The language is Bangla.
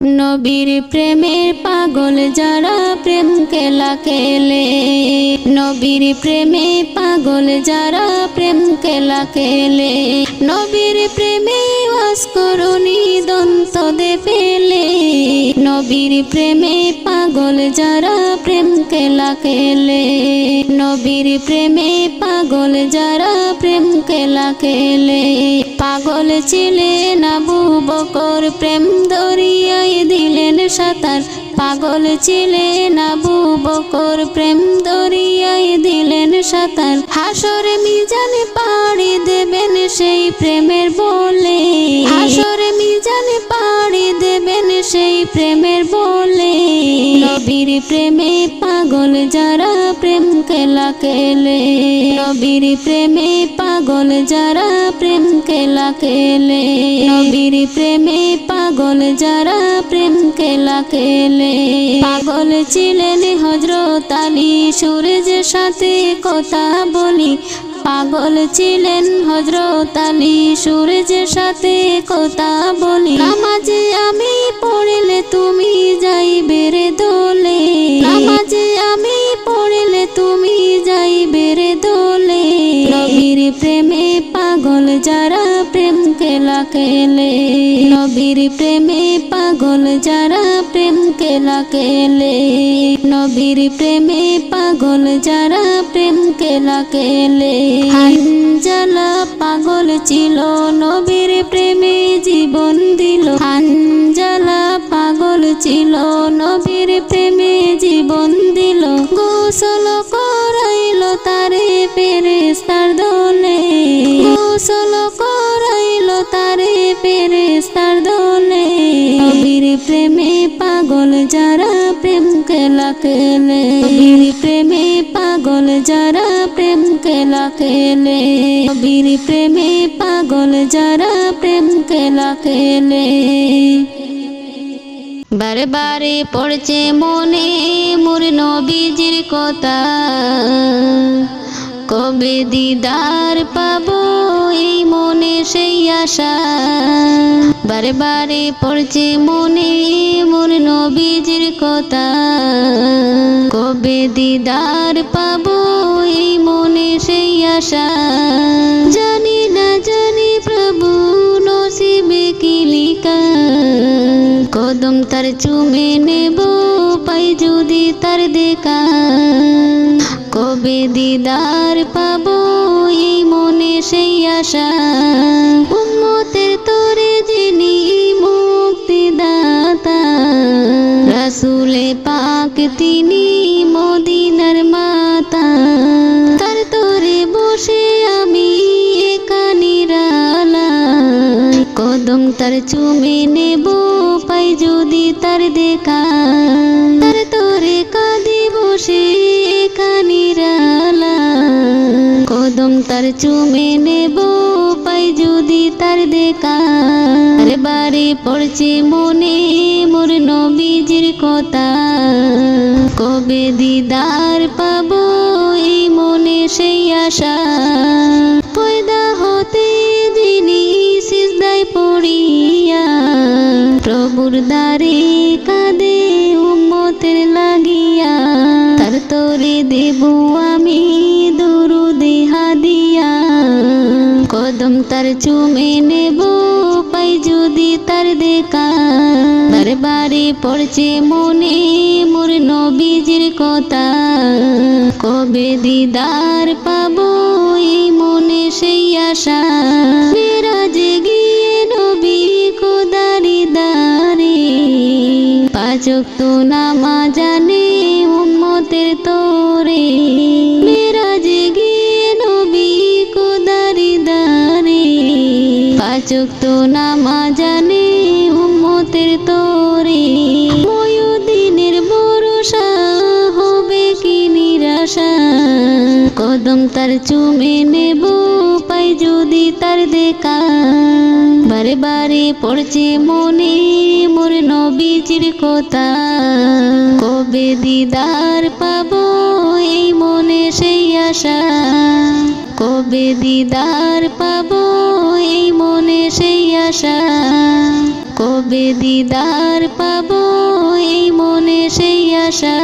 নবীর প্রেমের পাগল যারা প্রেম কেলা কেলে নবীর প্রেমে পাগল যারা প্রেম কেলা কেলে নবীর প্রেমে বাস করুনি, দন্ত দে ফেলে নবীর প্রেমে পাগল যারা প্রেম কেলা কেলে নবীর প্রেমে পাগল যারা প্রেম কেলা কেলে পাগল ছিলেন আবু বকর প্রেম দিলেন সাঁতার পাগল ছিলেন আবু বকর প্রেম দরিয়ায় দিলেন সাঁতার হাসর মিজান পাড়ি দেবেন সেই প্রেমের বলে। হাসর মিজান পাড়ি দেবেন সেই প্রেমের বলে। নবীর প্রেমে পাগল যারা প্রেম খেলা খেলে। নবীর প্রেমে পাগল যারা প্রেম খেলা খেলে। নবীর প্রেমে পাগল যারা প্রেম খেলা খেলে পাগল ছিলেন হজরত আলী সূর্যের সাথে কথা বলি। পাগল ছিলেন হজরত আলী সূর্যের সাথে কথা বলি। নামাজে আমি পড়লে তুমি যাইবে রে দোলে। নামাজে আমি পড়লে তুমি যাইবে রে দোলে। নবীর প্রেমে পাগল যারা খেলা খেলে নবীর প্রেমে পাগল যারা প্রেম খেলা খেলে নবীর প্রেমে পাগল যারা প্রেম খেলা খেলে হানজালা পাগল ছিল, নবীর প্রেমে জীবন দিল। হানজালা পাগল ছিল, নবীর প্রেমে জীবন দিল। গোসল করাইল তারে পেরেস্তার খেলা প্রেমে পাগল যারা প্রেম খেলা খেলে বারে পড়ছে মনে মোর নবীজির কথা। কবে দিদার পাবো এই মনে সেই আশা। বারে পড়ছে মনে মোর নবীজির কথা। কবে দিদার পাবো আশা। জানি না, জানি প্রভু নসিবে কি লিখা। কদম তার চুমে নেব, পাই যদি তার দেখা। কবে দিদার পাবো এই মনে সেই আশা। উম্মতের তোরে যিনি মুক্তি দাতা রাসুলে পাক তিনি মদিনার মাতা কদম তার চুমে নেব, পাই যদি তার দেখা। তার তোরে কাঁদি বসে কানিরালা কদম তার চুমে নেব, পাই যদি তার দেখা। আরে বারে পড়ছে মনে মোর নবীজির কথা। কবে দিদার পাবো এই মনে সেই আশা। প্রভুর দ্বারে কাঁদে উম্মতের লাগিয়া। তার তোরে দেব আমি দুরুদে হাদিয়া। কদম তার চুমে নেব, পাই যদি তার দেখা। বারে বারে পড়ছে মনে মোর নবীজির কথা। কবে দিদার পাবো এই মনে সেই আশা। পাচক তো নামা জানে উম্মতের তোরে। মেরাজে গিয়ে নবী কোদারি দারে পাচক তো নামা তার চুমে নেব পাই যদি তার দেখা। বারে বারে পড়ছে মনে মোর নবীজির কথা। কবে দিদার পাবো এই মনে সেই আশা। কবে দিদার পাবো এই মনে সেই আশা। কবে দিদার পাবো এই মনে সেই আশা।